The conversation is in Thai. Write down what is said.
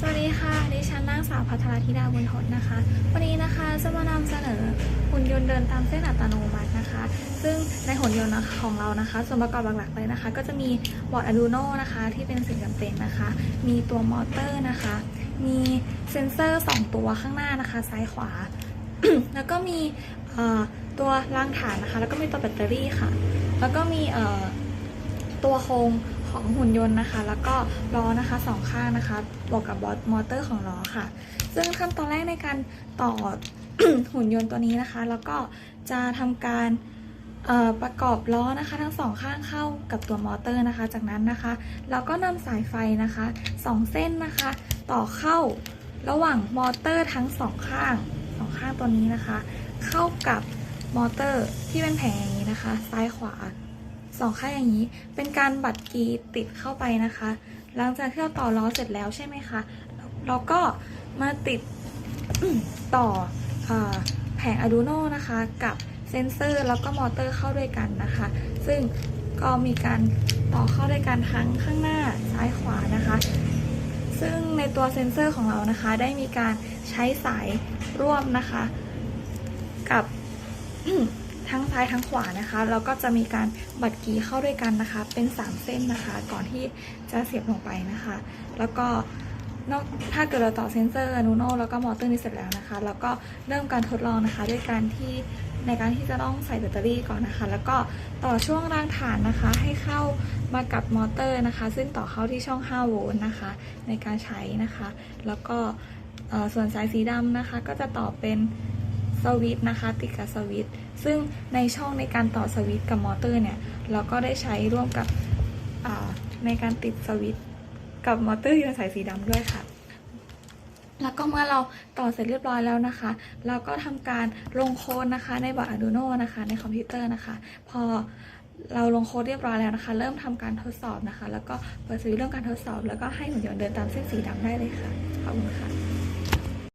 สวัสดีค่ะ ดิฉันนางสาวพัทรธิดาบุญทนนะคะ วันนี้นะคะจะมานำเสนอหุ่นยนต์เดินตามเส้นอัตโนมัตินะคะ ซึ่งในหุ่นยนต์ของเรานะคะ ส่วนประกอบหลักๆเลยนะคะ ก็จะมีบอร์ด Arduino นะคะ ที่เป็นสิ่งจำเป็นนะคะ มีตัวมอเตอร์นะคะ มีเซ็นเซอร์ 2 ตัวข้างหน้านะคะ ซ้ายขวา แล้วก็มีตัวรางฐานนะคะ แล้วก็มีตัวแบตเตอรี่ค่ะ แล้วก็มีตัวโครง ของหุ่นยนต์นะคะ แล้วก็ล้อนะคะสองข้างนะคะบวกกับบอสมอเตอร์ของล้อค่ะ ซึ่งขั้นตอนแรกในการต่อหุ่นยนต์ตัวนี้นะคะ แล้วก็จะทำการประกอบล้อนะคะ ทั้งสองข้างเข้ากับตัวมอเตอร์นะคะ จากนั้นนะคะเราก็นำสายไฟนะคะสองเส้นนะคะ ต่อเข้าระหว่างมอเตอร์ทั้งสองข้างสองข้างตัวนี้นะคะ เข้ากับมอเตอร์ที่เป็นแผงอย่างนี้นะคะ ซ้ายขวา สองข้างอย่างนี้ เป็นการบัดกีติดเข้าไปนะคะ หลังจากที่เราต่อล้อเสร็จแล้วใช่ไหมคะเราก็มาติดต่ออแผง Arduino นะคะ กับเซนเซอร์แล้วก็มอเตอร์เข้าด้วยกันนะคะ ซึ่งก็มีการต่อเข้าด้วยกันทั้งข้างหน้าซ้ายขวานะคะ ซึ่งในตัวเซนเซอร์ของเรานะคะ ได้มีการใช้สายร่วมนะคะ กับ ทั้งซ้ายทั้งขวานะคะแล้วก็จะมีการบัดกีเข้าด้วยกันนะคะ เป็น 3 เส้นนะคะ ก่อนที่จะเสียบลงไปนะคะ แล้วก็นอกถ้าเกิดเราต่อเซนเซอร์นูโนแล้วก็มอเตอร์นี้เสร็จแล้วนะคะ แล้วก็เริ่มการทดลองนะคะ ด้วยการที่ในการที่จะต้องใส่แบตเตอรี่ก่อนนะคะ แล้วก็ต่อช่วงรางฐานนะคะ ให้เข้ามากับมอเตอร์นะคะ ซึ่งต่อเข้าที่ช่อง 5 โวลต์นะคะ ในการใช้นะคะ แล้วก็ส่วนสายสีดำนะคะ ก็จะต่อเป็น สวิตนะคะติดกับสวิตซึ่งในช่องในการต่อสวิตกับมอเตอร์เนี่ยเราก็ได้ใช้ร่วมกับในการติดสวิตกับมอเตอร์ที่เป็นสายสีดำด้วยค่ะ แล้วก็เมื่อเราต่อเสร็จเรียบร้อยแล้วนะคะ เราก็ทำการลงโค้ดนะคะในบอร์ด Arduino นะคะ ในคอมพิวเตอร์นะคะ พอเราลงโค้ดเรียบร้อยแล้วนะคะ เริ่มทำการทดสอบนะคะ แล้วก็เปิดสวิตช์เริ่มการทดสอบ แล้วก็ให้หุ่นยนต์เดินตามเส้นสีดำได้เลยค่ะ ขอบคุณค่ะ